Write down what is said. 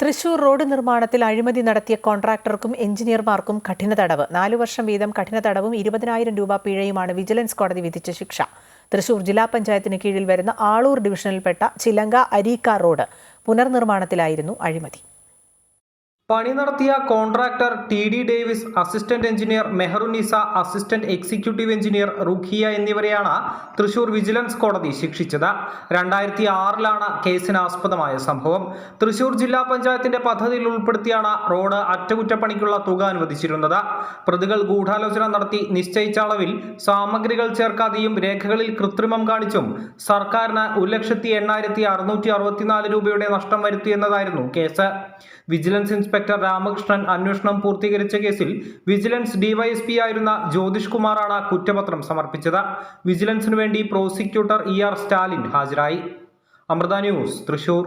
Thrissur road നിർമ്മാണത്തിൽ അഴിമതി നടത്തിയ കോൺട്രാക്ടർക്കും എഞ്ചിനീയർമാർക്കും കഠിന തടവ്. നാലു വർഷം വീതം കഠിന തടവും ഇരുപതിനായിരം രൂപ പിഴയുമാണ് വിജിലൻസ് കോടതി വിധിച്ച ശിക്ഷ. തൃശൂർ ജില്ലാ പഞ്ചായത്തിന് കീഴിൽ വരുന്ന ആളൂർ ഡിവിഷനിൽപ്പെട്ട ചിലങ്ക അരീക്ക റോഡ് പുനർനിർമ്മാണത്തിലായിരുന്നു അഴിമതി. പണി നടത്തിയ contractor T D Davis assistant engineer Meharunnisa assistant executive engineer Rukhiya എന്നിവരെയാണ് തൃശൂർ വിജിലൻസ് കോടതി ശിക്ഷിച്ചത്. രണ്ടായിരത്തി ആറിലാണ് കേസിന് ആസ്പദമായ സംഭവം. തൃശൂർ ജില്ലാ പഞ്ചായത്തിന്റെ പദ്ധതിയിൽ ഉൾപ്പെടുത്തിയാണ് റോഡ് അറ്റകുറ്റപ്പണിക്കുള്ള തുക അനുവദിച്ചിരുന്നത്. പ്രതികൾ ഗൂഢാലോചന നടത്തി നിശ്ചയിച്ച അളവിൽ സാമഗ്രികൾ ചേർക്കാതെയും രേഖകളിൽ കൃത്രിമം കാണിച്ചും സർക്കാരിന് ഒരു ലക്ഷത്തി എണ്ണായിരത്തി അറുന്നൂറ്റി അറുപത്തിനാല് രൂപയുടെ നഷ്ടം വരുത്തിയെന്നതായിരുന്നു കേസ്. വിജിലൻസ് ഇൻസ്പെക്ടർ രാമകൃഷ്ണൻ അന്വേഷണം പൂർത്തീകരിച്ച കേസിൽ വിജിലൻസ് ഡിവൈഎസ്പി ആയിരുന്ന ജ്യോതിഷ് കുമാറാണ് കുറ്റപത്രം സമർപ്പിച്ചത്. വിജിലൻസിനു വേണ്ടി പ്രോസിക്യൂട്ടർ ഇ ആർ സ്റ്റാലിൻ ഹാജരായി. അമൃത ന്യൂസ് തൃശൂർ.